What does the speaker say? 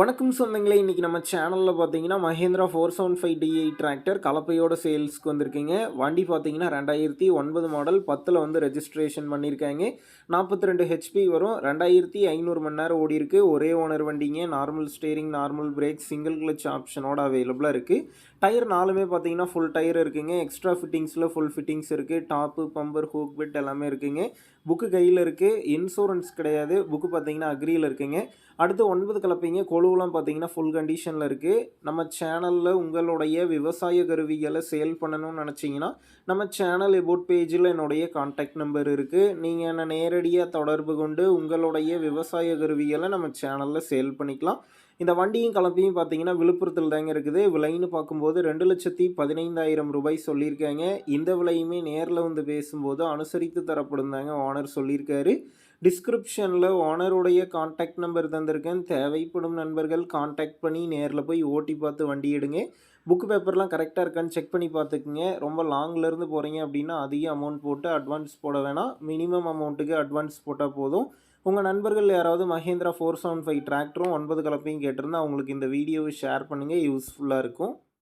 வணக்கம் சொந்தங்களே இன்றைக்கி நம்ம சேனலில் பார்த்தீங்கன்னா Mahindra four seven five DI tractor கலப்பையோட சேல்ஸ்க்கு வந்திருக்கீங்க. வண்டி பார்த்தீங்கன்னா ரெண்டாயிரத்தி ஒன்பது மாடல் பத்தில் வந்து ரெஜிஸ்ட்ரேஷன் பண்ணியிருக்காங்க. நாற்பத்தி ரெண்டு ஹெச்பி வரும். ரெண்டாயிரத்தி ஐநூறு மணி நேரம் ஓடி ஒரே ஓனர் வண்டிங்க. Normal steering normal brake single clutch ஆப்ஷனோட அவைலபிளாக இருக்குது டயர் நாலுமே பார்த்தீங்கன்னா ஃபுல் டயர் இருக்குங்க. எக்ஸ்ட்ரா ஃபிட்டிங்ஸில் ஃபுல் ஃபிட்டிங்ஸ் இருக்குது டாப்பு பம்பர் ஹூக் பெட் எல்லாமே இருக்குங்க. புக்கு கையில் இருக்குது இன்சூரன்ஸ் கிடையாது. புக்கு பார்த்தீங்கன்னா அக்ரியில் இருக்குங்க. அடுத்து ஒன்பது கலப்பைங்க கொழுவெலாம் பார்த்தீங்கன்னா ஃபுல் கண்டிஷனில் இருக்குது நம்ம சேனலில் உங்களுடைய விவசாய கருவிகளை சேல் பண்ணணும்னு நினச்சிங்கன்னா நம்ம சேனல் எபோட் பேஜில் என்னுடைய கான்டாக்ட் நம்பர் இருக்குது நீங்கள் என்னை நேரடியாக தொடர்பு கொண்டு உங்களுடைய விவசாய கருவிகளை நம்ம சேனலில் சேல் பண்ணிக்கலாம். இந்த வண்டியும் கலப்பையும் பார்த்தீங்கன்னா விழுப்புரத்தில் தாங்க இருக்குது. விலைன்னு பார்க்கும்போது ரெண்டு லட்சத்தி பதினைந்தாயிரம் ரூபாய் சொல்லியிருக்காங்க. இந்த விலையுமே நேரில் வந்து பேசும்போது அனுசரித்து தரப்படும் தாங்க ஓனர் சொல்லியிருக்காரு. டிஸ்கிரிப்ஷனில் ஓனருடைய காண்டாக்ட் நம்பர் தந்திருக்கேன். தேவைப்படும் நண்பர்கள் காண்டாக்ட் பண்ணி நேரில் போய் ஓட்டி பார்த்து வண்டி எடுங்க. புக் பேப்பர்லாம் கரெக்டாக இருக்கான்னு செக் பண்ணி பார்த்துக்குங்க. ரொம்ப லாங்லேருந்து போகிறீங்க அப்படின்னா அதிக அமௌண்ட் போட்டு அட்வான்ஸ் போட வேணாம். மினிமம் அமௌண்ட்டுக்கு அட்வான்ஸ் போட்டால் போதும். உங்கள் நண்பர்கள் யாராவது மஹேந்திரா ஃபோர் செவன் ஃபைவ் டிராக்டரும் ஒன்பது கலப்பையும் கேட்டிருந்தா அவங்களுக்கு இந்த வீடியோவை ஷேர் பண்ணுங்கள் யூஸ்ஃபுல்லாக இருக்கும்.